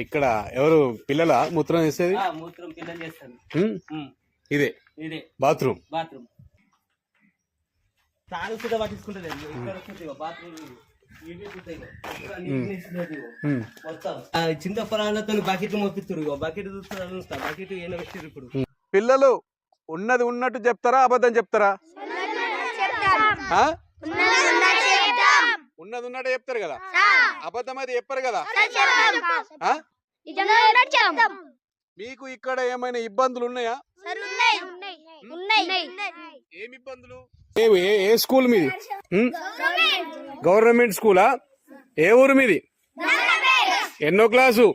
ఇక్కడ ఎవరు? పిల్లల? మూత్రం చేసేది మూత్రం పిల్లలు చేస్తారు ఇదే. ఇదే. బాత్రూమ్. బాత్రూమ్. తాను కూడా బాత్రూమ్. మోపిస్తారు బకెట్ చూస్తారు? బకెట్ పెట్టారు ఇప్పుడు? పిల్లలు ఉన్నది ఉన్నట్టు చెప్తారా? అబద్ధం చెప్తారా? ఉన్నది ఉన్నట్టు చెప్తారు కదా? అబద్ధం అయితే చెప్పరు కదా? మీకు ఇక్కడ ఏమైనా ఇబ్బందులు ఉన్నాయా? ఏమి ఇబ్బందులు? ఏ స్కూల్ మీది? గవర్నమెంట్ స్కూలా? ఏ ఊరు మీది? ఎన్నో క్లాసు?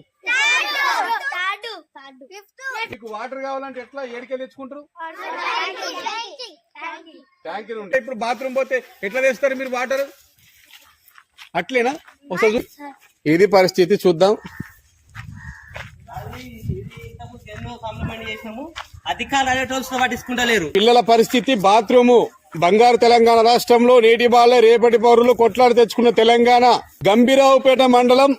మీకు వాటర్ కావాలంటే ఎట్లా ఏడికెళ్ళి తెచ్చుకుంటారు? ట్యాంక్ ఉంటాయి ఇప్పుడు బాత్రూమ్ పోతే ఎట్లా తెస్తారు మీరు వాటర్? అట్లేనా? ఒకసారి చూ- ఇది పరిస్థితి చూద్దాం. అధికారులు అనేటోళ్ళు పట్టించుకుంటలేరు పిల్లల పరిస్థితి బాత్రూము. బంగారు తెలంగాణ రాష్ట్రంలో నేటి బాల రేపటి పౌరులు కొట్లాడి తెచ్చుకున్న తెలంగాణ గంభీరావుపేట మండలం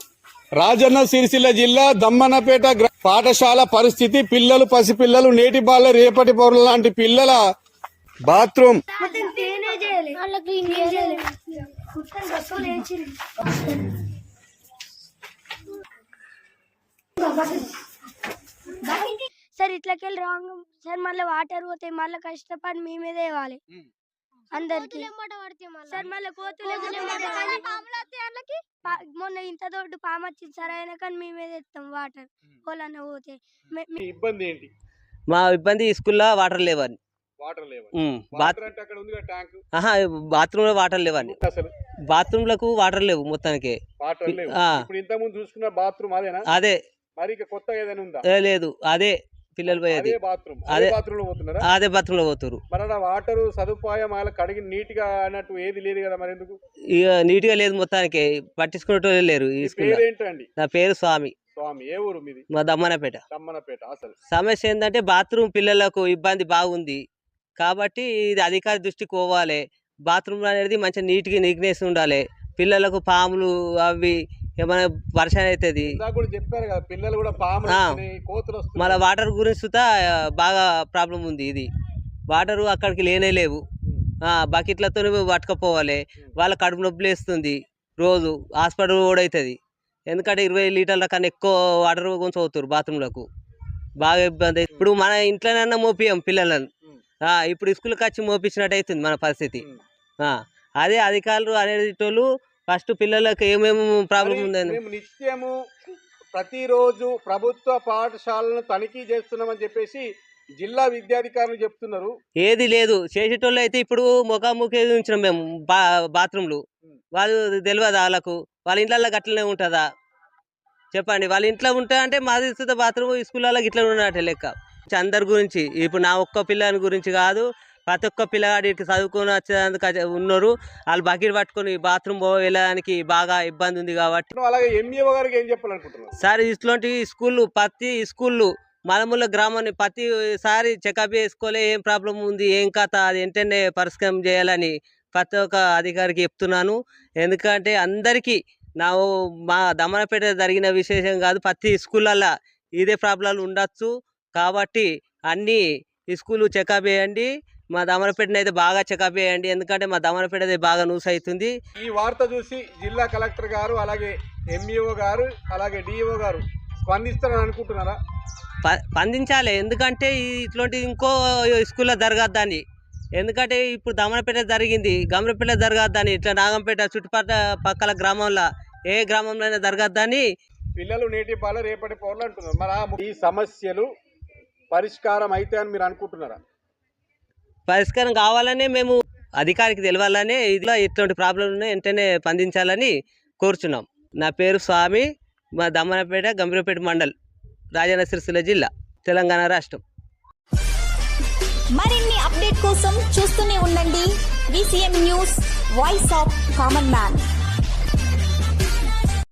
రాజన్న సిరిసిల్ల జిల్లా దమ్మన్నపేట పాఠశాల పరిస్థితి పిల్లలు పసిపిల్లలు నేటి బాల రేపటి పౌరులు లాంటి పిల్లల బాత్రూమ్. సార్ ఇట్లకెళ్ళి రాంగ్. సార్ మళ్ళీ వాటర్ పోతే మళ్ళీ కష్టపడి మీ మీదే ఇవ్వాలి అందరికి. సార్ మళ్ళీ మొన్న ఇంత దొడ్డు పాము వచ్చింది సార్ అయినా కానీ మీ మీద ఎత్తాం? వాటర్. కోలన్న పోతే. ఇబ్బంది ఏంటి? మా ఇబ్బంది స్కూల్లో వాటర్ లేవని. వాటర్ లేవు బాత్ వాటర్ లేవని. అసలు? బాత్రూంలకు వాటర్ లేవు మొత్తానికి. వాటర్ లేవు. ఆ. ఇప్పుడు ఇంత ముందు చూసుకున్న బాత్రూమ్ అదేనా? అదే. మరి కొత్తగా ఏదైనా ఉందా? ఏ లేదు. అదే. పిల్లలు పోయేది. అదే బాత్రూమ్. అదే బాత్రూంలో పోతారు వాటర్ సదుపాయం కడిగి నీట్గా అన్నట్టు ఏది లేదు కదా మరి ఎందుకు? ఇక నీట్గా లేదు మొత్తానికి పట్టించుకునేటోళ్ళు లేరు నా పేరు స్వామి. స్వామి. ఏ ఊరు మీది? మా దమ్మనపేట. చమ్మనపేట అసలు. సమస్య ఏంటంటే బాత్రూమ్ పిల్లలకు ఇబ్బంది బాగుంది. కాబట్టి ఇది అధికారి దృష్టికి పోవాలి. బాత్రూమ్ అనేది మంచిగా నీట్గా నీట్నెస్ ఉండాలి. పిల్లలకు పాములు అవి ఏమైనా వర్షం అవుతుంది? చెప్పారు కదా పిల్లలు కూడా పాములు. మళ్ళీ వాటర్ గురించి సుతా బాగా ప్రాబ్లం ఉంది ఇది. వాటరు అక్కడికి లేనే లేవు. ఉమ్. ఆ, బకెట్లతో పట్టుకపోవాలి. వాళ్ళ కడుపు నొప్పి లేస్తుంది రోజు. హాస్పిటల్ కూడా అవుతుంది ఎందుకంటే ఇరవై లీటర్ల కన్నా ఎక్కువ వాటర్ కొంచెం అవుతారు బాత్రూంలకు. బాగా ఇబ్బంది ఇప్పుడు మన ఇంట్లోనన్నా మోపియం పిల్లలను. ఇప్పుడు స్కూల్కి వచ్చి మోపించినట్టు అవుతుంది మన పరిస్థితి. అదే అధికారులు అనేటోళ్ళు ఫస్ట్ పిల్లలకు ఏమేమి ప్రాబ్లం ఉందని మేము నిత్యము ప్రతిరోజు ప్రభుత్వ పాఠశాలను తనిఖీ చేస్తున్నామని చెప్పేసి జిల్లా విద్యాధికారులు చెప్తున్నారు. ఏది లేదు. చేసేటోళ్ళు అయితే ఇప్పుడు ముఖాముఖి ఉంచినాం మేము బా బాత్రూమ్లు వాళ్ళు తెలియదు వాళ్ళకు? వాళ్ళ ఇంట్లో గట్లనే ఉంటుందా? చెప్పండి. వాళ్ళ ఇంట్లో ఉంటా అంటే మాది బాత్రూమ్ స్కూళ్ళలో ఇట్లా ఉన్నట్టే లెక్క. అందరి గురించి ఇప్పుడు నా ఒక్క పిల్లని గురించి కాదు ప్రతి ఒక్క పిల్లగాడికి చదువుకొని వచ్చేందుకు ఉన్నారు. వాళ్ళు బకెట్ పట్టుకొని బాత్రూమ్ వెళ్ళడానికి బాగా ఇబ్బంది ఉంది కాబట్టి. అలాగే ఎంఈఓ గారికి ఏం చెప్పాలనుకుంటున్నారు సార్ ఇట్లాంటి స్కూళ్ళు ప్రతి స్కూళ్ళు మలముల గ్రామాన్ని ప్రతిసారి చెకప్ చేసుకోలే ఏం ప్రాబ్లం ఉంది ఏం కథ అది వెంటనే పరిష్కారం చేయాలని ప్రతి ఒక్క అధికారికి చెప్తున్నాను. ఎందుకంటే అందరికీ నా మా దమనపేట జరిగిన విశేషం కాదు ప్రతి స్కూళ్ళల్లో ఇదే ప్రాబ్లాలు ఉండొచ్చు. కాబట్టి అన్ని స్కూల్ చెకప్ చేయండి. మా దమనపేటని అయితే బాగా చెకప్ చేయండి. ఎందుకంటే మా దమనపేట అయితే బాగా న్యూస్ అవుతుంది. ఈ వార్త చూసి జిల్లా కలెక్టర్ గారు అలాగే ఎంఈఓ గారు అలాగే డిఈఓ గారు స్పందిస్తారని అనుకుంటున్నారా? స్పందించాలి. ఎందుకంటే ఇట్లాంటి ఇంకో స్కూల్లో జరగద్దని. ఎందుకంటే ఇప్పుడు దమనపేట జరిగింది. గమనపేట జరగద్దని. ఇట్లా నాగంపేట చుట్టుపక్కల పక్కల గ్రామంలో ఏ గ్రామంలో అయినా జరగద్దని. పిల్లలు నేటి పాల రేపటి పౌరులు అంటున్నారు. మరి ఈ సమస్యలు పరిష్కారం అయితే అని మీరు అనుకుంటున్నారా? పరిష్కారం కావాలనే మేము అధికారికి తెలవాలనే ఇదిలో ఇట్లాంటి ప్రాబ్లంను వెంటనే స్పందించాలని కోరుచున్నాం. నా పేరు స్వామి మా దమ్మనపేట గంభీరపేట మండల్ రాజన్న సిరిసిల్ల జిల్లా తెలంగాణ రాష్ట్రం. మరిన్ని అప్డేట్ కోసం చూస్తూనే ఉండండి. VCM news voice of common man